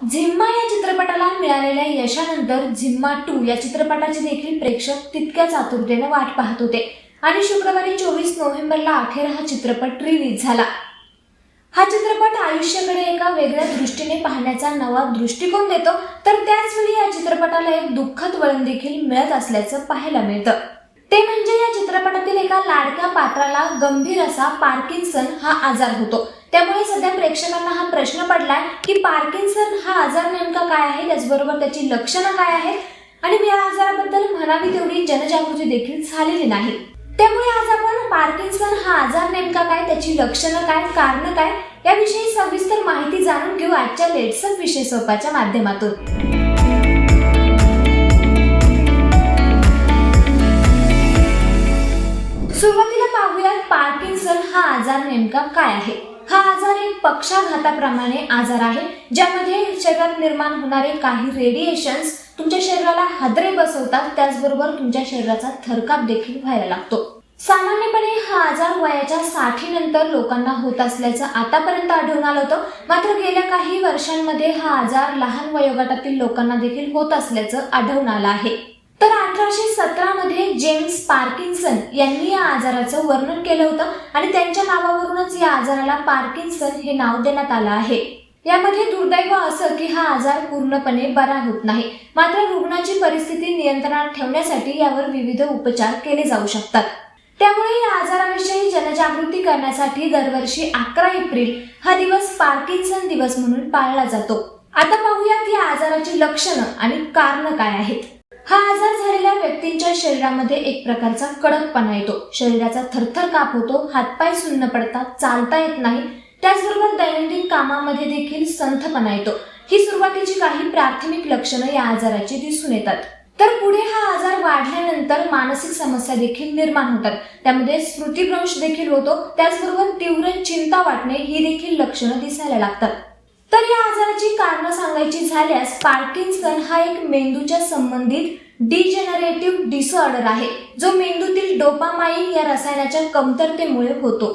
झिम्मा या चित्रपटाला मिळालेल्या यशानंतर झिम्मा टू या चित्रपटाचे देखील प्रेक्षक तितक्याच आतुरतेने वाट पाहत होते. आणि शुक्रवारी चोवीस नोव्हेंबरला अखेर हा चित्रपट रिलीज झाला. हा चित्रपट आयुष्याकडे एका वेगळ्या दृष्टीने पाहण्याचा नवा दृष्टिकोन देतो तर त्याचवेळी या चित्रपटाला एक दुःखद वळण देखील मिळत असल्याचं पाहायला मिळतं. ते म्हणजे या चित्रपटातील एका लाडक्या पात्राला गंभीर असा पार्किन्सन हा आजार होतो. त्यामुळे सध्या प्रेक्षकांना हा प्रश्न पडलाय की पार्किन्सन हा आजार नेमका काय आहे? त्याचबरोबर त्याची लक्षणं काय आहेत? आणि या आजाराबद्दल म्हणावी तेवढी जनजागृती देखील झालेली नाही. त्यामुळे आज आपण पार्किन्सन हा आजार नेमका काय? त्याची लक्षणं काय? कारण काय? याविषयी सविस्तर माहिती जाणून घेऊ आजच्या लेट्सअप विषय सोपाच्या माध्यमातून. सुरुवातीला पाहूयात पार्किन्सन हा आजार नेमका काय आहे? हा आजार एक पक्षाघाताप्रमाणे आजार आहे ज्यामध्ये शरीरात निर्माण होणारे काही रेडिएशन्स तुमच्या शरीराला हादरे बसवतात त्याचबरोबर तुमच्या शरीराचा थरकाप देखील व्हायला लागतो. सामान्यपणे हा आजार वयाच्या साठीनंतर लोकांना होत असल्याचं आतापर्यंत आढळून आलं होतं. मात्र गेल्या काही वर्षांमध्ये हा आजार लहान वयोगटातील लोकांना देखील होत असल्याचं आढळून आलं आहे. तर अठराशे सतरा मध्ये जेम्स पार्किन्सन यांनी या आजाराचं वर्णन केलं होतं आणि त्यांच्या नावावरूनच या आजाराला पार्किन्सन हे नाव देण्यात आलं आहे. यामध्ये दुर्दैव असं की हा आजार पूर्णपणे बरा होत नाही. मात्र रुग्णाची परिस्थिती नियंत्रणात ठेवण्यासाठी यावर विविध उपचार केले जाऊ शकतात. त्यामुळे या आजाराविषयी जनजागृती करण्यासाठी दरवर्षी अकरा एप्रिल हा दिवस पार्किन्सन दिवस म्हणून पाळला जातो. आता पाहूयात या आजाराची लक्षणं आणि कारण काय आहेत. हा आजार झालेल्या व्यक्तींच्या शरीरामध्ये एक प्रकारचा कडकपणा येतो. शरीराचा थरथर काप होतो हातपाय सुन्न पडतात चालता येत नाही. त्याचबरोबर दैनंदिन कामामध्ये देखील संथपणा येतो. ही सुरुवातीची काही प्राथमिक लक्षणं या आजाराची दिसून येतात. तर पुढे हा आजार वाढल्यानंतर मानसिक समस्या देखील निर्माण होतात. त्यामध्ये स्मृतीभ्रंश देखील होतो. त्याचबरोबर तीव्र चिंता वाटणे ही देखील लक्षणं दिसायला लागतात. तर या आजाराची कारणं सांगायची झाल्यास पार्किन्सन हा एक मेंदूच्या संबंधित डिजेनरेटिव्ह डिसऑर्डर आहे. जो मेंदूतील डोपामाइन या रसायनाच्या कमतरतेमुळे होतो.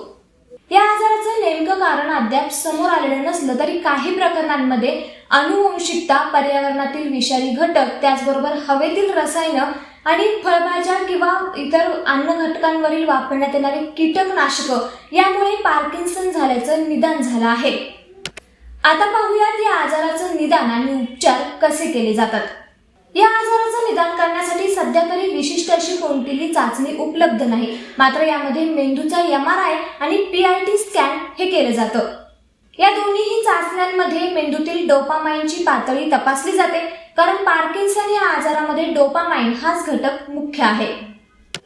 या आजाराचं नेमकं कारण अद्याप समोर आलेलं नसलं तरी काही प्रकरणांमध्ये अनुवंशिकता पर्यावरणातील विषारी घटक त्याचबरोबर हवेतील रसायनं आणि फळभाज्या किंवा इतर अन्न घटकांवरील वापरण्यात येणारे कीटकनाशक यामुळे पार्किन्सन झाल्याचं निदान झालं आहे. आता पाहूयात या आजाराचं निदान आणि उपचार कसे केले जातात. या आजाराचं निदान करण्यासाठी सध्या तरी विशिष्ट अशी कोणतीही चाचणी उपलब्ध नाही. मात्र यामध्ये मेंदूचा एम आर आय आणि पी आय टी स्कॅन हे केलं जातं. या दोन्हीही चाचण्यांमध्ये मेंदूतील डोपामाइनची पातळी तपासली जाते कारण पार्किन्सन या आजारामध्ये डोपामाइन हाच घटक मुख्य आहे.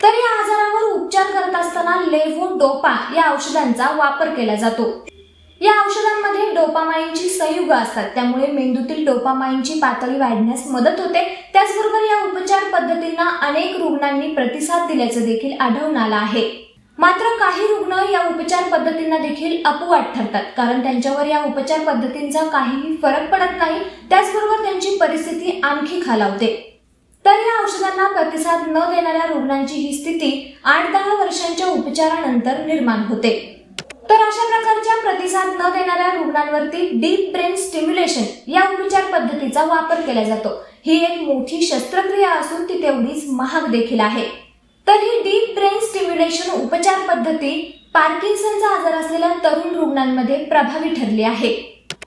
तर या आजारावर उपचार करत असताना लेव्हो डोपा या औषधांचा वापर केला जातो. या औषधांमध्ये डोपामाइनची संयुग असतात. त्यामुळे मेंदूतील डोपामाइनची पातळी वाढण्यास मदत होते. त्याचबरोबर या उपचार पद्धतींना अनेक रुग्णांनी प्रतिसाद दिल्याचं देखील आढळून आलं आहे. मात्र काही रुग्ण या उपचार पद्धतींना देखील अपवाद ठरतात. कारण त्यांच्यावर या उपचार पद्धतींचा काहीही फरक पडत नाही. त्याचबरोबर त्यांची परिस्थिती आणखी खालावते. तर या औषधांना प्रतिसाद न देणाऱ्या रुग्णांची ही स्थिती आठ दहा वर्षांच्या उपचारानंतर निर्माण होते. तर अशा प्रकारच्या प्रतिसाद न देणाऱ्या रुग्णांवरती डीप ब्रेन स्टिम्युलेशन या उपचार पद्धतीचा वापर केला जातो. ही एक मोठी शस्त्रक्रिया असून ती तेवढीच महाग देखील आहे. तर ही डीप ब्रेन स्टिम्युलेशन उपचार पद्धती पार्किन्सनचा आजार असलेल्या तरुण रुग्णांमध्ये प्रभावी ठरली आहे.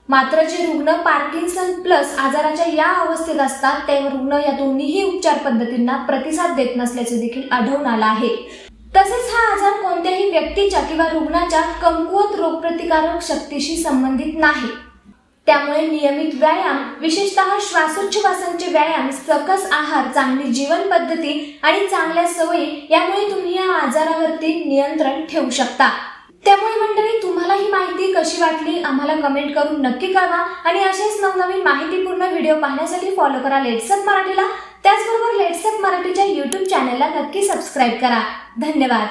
मात्र जे रुग्ण पार्किन्सन प्लस आजाराच्या या अवस्थेत असतात ते रुग्ण या दोन्हीही उपचार पद्धतींना प्रतिसाद देत नसल्याचे देखील आढळून आलं आहे. तसेच हा आजार कोणत्याही व्यक्तीच्या किंवा रुग्णाच्या कमकुवत रोगप्रतिकारक शक्तीशी संबंधित नाही. त्यामुळे नियमित व्यायाम विशेषतः श्वासोच्छवासांचे व्यायाम सकस आहार चांगली जीवन पद्धती आणि चांगल्या सवयी यामुळे तुम्ही या आजारावरती नियंत्रण ठेवू शकता. त्यामुळे मंडळी तुम्हाला ही माहिती कशी वाटली आम्हाला कमेंट करून नक्की कळवा आणि असेच नवनवीन माहितीपूर्ण व्हिडिओ पाहण्यासाठी फॉलो करा. लेट्सअप मराठीला त्याचबरोबर लेट्सअप मराठीच्या युट्यूब चॅनलला नक्की सबस्क्राईब करा. धन्यवाद.